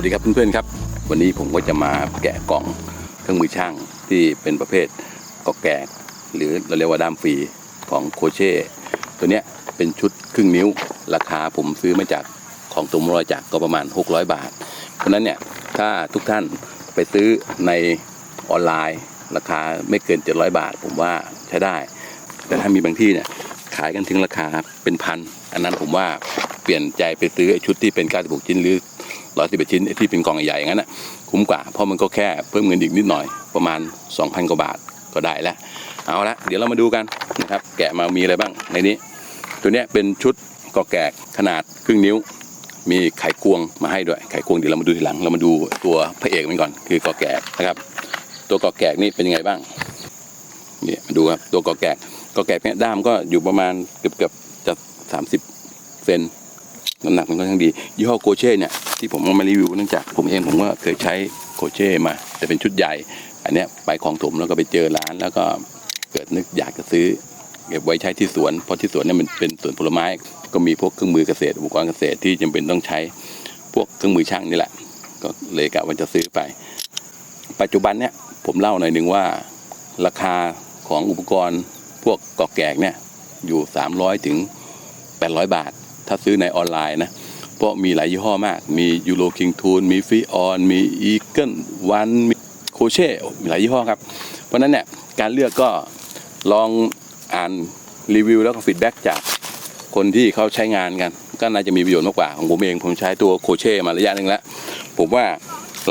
วัสดีครับเพื่อนๆครับ วันนี้ผมก็จะมาแกะกล่องเครื่องมือช่างที่เป็นประเภทกอกแกกหรือเราเรียกว่าด้ามฟรีของโคเช่ตัวเนี้ยเป็นชุดครึ่งนิ้ว ราคาผมซื้อมาจากของตุมรอยจากก็ประมาณ 600 บาท เพราะนั้นเนี่ยถ้าทุกท่านไปซื้อในออนไลน์ ราคาไม่เกิน 700 บาท ผมว่าใช้ได้ แต่ถ้ามีบางที่เนี่ยขายกันถึงราคาเป็นพัน อันนั้นผมว่าเปลี่ยนใจไปซื้อไอชุดที่เป็น 96 ชิ้นหรือ 111ชิ้นไอ้ที่เป็นกล่องใหญ่ๆอย่างนั้นนะคุ้มกว่าเพราะมันก็แค่เพิ่มเงินอีกนิดหน่อยประมาณ 2,000กว่าบาทก็ได้แล้วเอาละเดี๋ยวเรามาดูกันนะครับแกะมามีอะไรบ้างในนี้ ตัวนี้เป็นชุดกอแกกขนาดครึ่งนิ้ว มีไข่ควงมาให้ด้วยไข่ควงเดี๋ยวเรามาดูทีหลัง เรามาดูตัวพระเอกมันก่อนคือกอแกกนะครับ ตัวกอแกกนี่เป็นยังไงบ้างนี่มาดูครับตัวกอแกกกอแกกเนี่ยด้ามก็อยู่ประมาณเกือบเกือบๆจะสามสิบเซนน้ำหนักมันค่อนข้างดียี่ห้อโกเช่เนี่ย ที่ผมเอามารีวิวเนื่องจากผมเองผมก็เคยใช้โกเช่มาแต่เป็นชุดใหญ่ อันเนี้ยไปของถมแล้วก็ไปเจอร้าน แล้วก็เกิดนึกอยากจะซื้อเก็บไว้ใช้ที่สวน เพราะที่สวนเนี่ยมันเป็นสวนผลไม้ ก็มีพวกเครื่องมือเกษตรอุปกรณ์เกษตรที่จำเป็นต้องใช้พวกเครื่องมือช่างนี่แหละ ก็เลยกะว่าจะซื้อไป ปัจจุบันเนี่ยผมเล่าหน่อยหนึ่งว่า ราคาของอุปกรณ์พวกกอกแกกเนี่ยอยู่ 300 ถึง 800 บาท ถ้าซื้อในออนไลน์นะ เพราะมีหลายยี่ห้อมาก มียูโรคิงทูนมีฟีออน มีอีเกิลวันมีโคเช่มีหลายยี่ห้อครับ เพราะนั้นเนี่ยการเลือกก็ลองอ่านรีวิวแล้วก็ฟีดแบ็กจากคนที่เขาใช้งานกัน ก็น่าจะมีประโยชน์มากกว่าของผมเองผมใช้ตัวโคเช่มาระยะหนึ่งแล้ว ผมว่า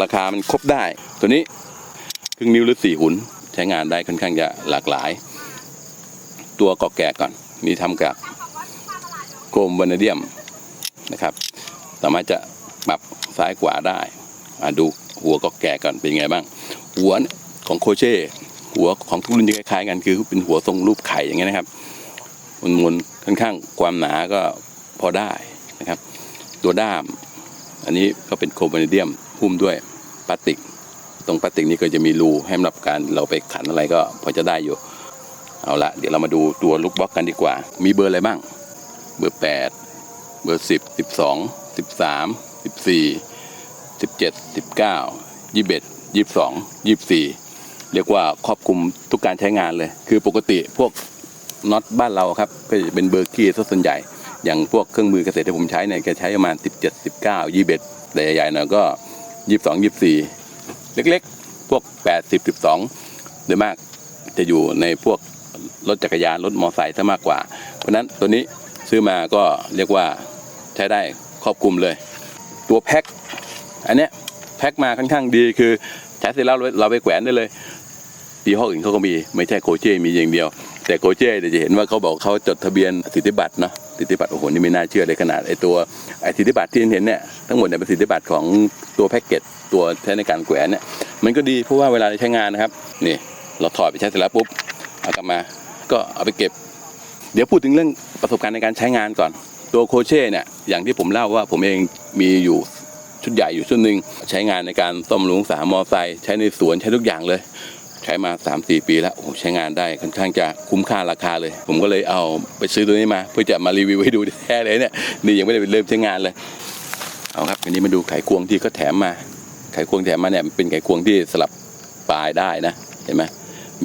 ราคามันครบได้ ตัวนี้ครึ่งนิ้วหรือสี่หุนใช้งานได้ค่อนข้างจะหลากหลาย ตัวกอกแกะก่อนมีทำกับโครมวานาเดียมนะครับ สามารถจะปรับซ้ายขวาได้มาดูหัวกอกแกะก่อนเป็นไงบ้าง หัวของโคเช่หัวของทุกรุ่นจะคล้ายๆกันคือเป็นหัวทรงรูปไข่อย่างเงี้ยนะครับมนๆค่อนข้างความหนาก็พอได้นะครับ ตัวด้าม อันนี้ก็เป็นโครมวานาเดียมหุ้มด้วยพลาสติก ตรงพลาสติกนี้ก็จะมีรูให้สำหรับการเราไปขันอะไรก็พอจะได้อยู่ เอาละเดี๋ยวเรามาดูตัวลูกบล็อกกันดีกว่า มีเบอร์อะไรบ้าง เบอร์ 8 เบอร์ 10 12 13 14 17 19 21 22 24เรียกว่าครอบคลุมทุกการใช้งานเลย คือปกติพวกน็อตบ้านเราครับ ก็จะเป็นเบอร์กี้ซะส่วนใหญ่ อย่างพวกเครื่องมือเกษตรที่ผมใช้เนี่ยก็ใช้ประมาณ 17 19 21แต่ใหญ่ๆหน่อยก็ 22 24 เล็กๆ พวก 80 12 โดยมากจะอยู่ในพวกรถจักรยาน รถมอเตอร์ไซค์ซะมากกว่า เพราะนั้นตัวนี้ซื้อมาก็เรียกว่าใช้ได้ ครอบคลุมเลย ตัวแพ็คอันเนี้ยแพ็คมาค่อนข้างดีคือใช้เสร็จแล้วเราไปแขวนได้เลยยี่ห้ออื่นเขาก็มีไม่ใช่โคเช่มีอย่างเดียว แต่โคเช่เนี่ยจะเห็นว่าเขาบอกเขาจดทะเบียนสิทธิบัตรเนาะสิทธิบัตรโอ้โหนี่ไม่น่าเชื่อเลยขนาดไอตัวไอสิทธิบัตรที่เห็นเนี่ยทั้งหมดเนี่ยเป็นสิทธิบัตรของตัวแพ็กเกจตัวใช้ในการแขวนเนี่ยมันก็ดีเพราะว่าเวลาใช้งานนะครับนี่เราถอดไปใช้เสร็จแล้วปุ๊บเอากลับมาก็เอาไปเก็บ เดี๋ยวพูดถึงเรื่องประสบการณ์ในการใช้งานก่อน ตัวโคเช่เนี่ยอย่างที่ผมเล่าว่าผมเองมีอยู่ชุดใหญ่อยู่ชุดหนึ่งใช้งานในการซ่อมบำรุงสามมอไซค์ใช้ในสวนใช้ทุกอย่างเลย ใช้มา 3-4 ปีแล้วโอ้ใช้งานได้ค่อนข้างจะคุ้มค่าราคาเลย ผมก็เลยเอาไปซื้อตัวนี้มา เพื่อจะมารีวิวให้ดูแท้เลยเนี่ยนี่ยังไม่ได้เริ่มใช้งานเลย เอาครับอันนี้มาดูไขควงที่เขาแถมมาไขควงแถมมาเนี่ยเป็นไขควงที่สลับปลายได้นะเห็นไหม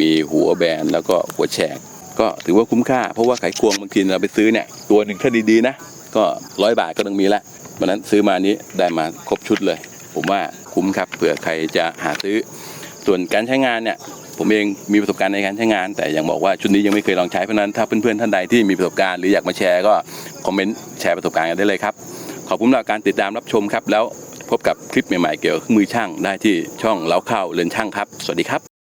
มีหัวแบนแล้วก็หัวแฉก ก็ถือว่าคุ้มค่า เพราะว่าไขควงบางทีเราไปซื้อเนี่ยตัวหนึ่งถ้าดีๆนะก็ร้อยบาทก็ต้องมีละวันนั้นซื้อมานี้ได้มาครบชุดเลย ผมว่าคุ้มครับเผื่อใครจะหาซื้อ ส่วนการใช้งานเนี่ยผมเองมีประสบการณ์ในการใช้งาน แต่ยังบอกว่าชุดนี้ยังไม่เคยลองใช้เพราะนั้นถ้าเพื่อนๆท่านใดที่มีประสบการณ์หรืออยากมาแชร์ก็คอมเมนต์แชร์ประสบการณ์กันได้เลยครับขอบคุณสำหรับการติดตามรับชมครับ แล้วพบกับคลิปใหม่ๆเกี่ยวกับมือช่างได้ที่ช่องเล้าเข้าเรือนช่างครับ สวัสดีครับ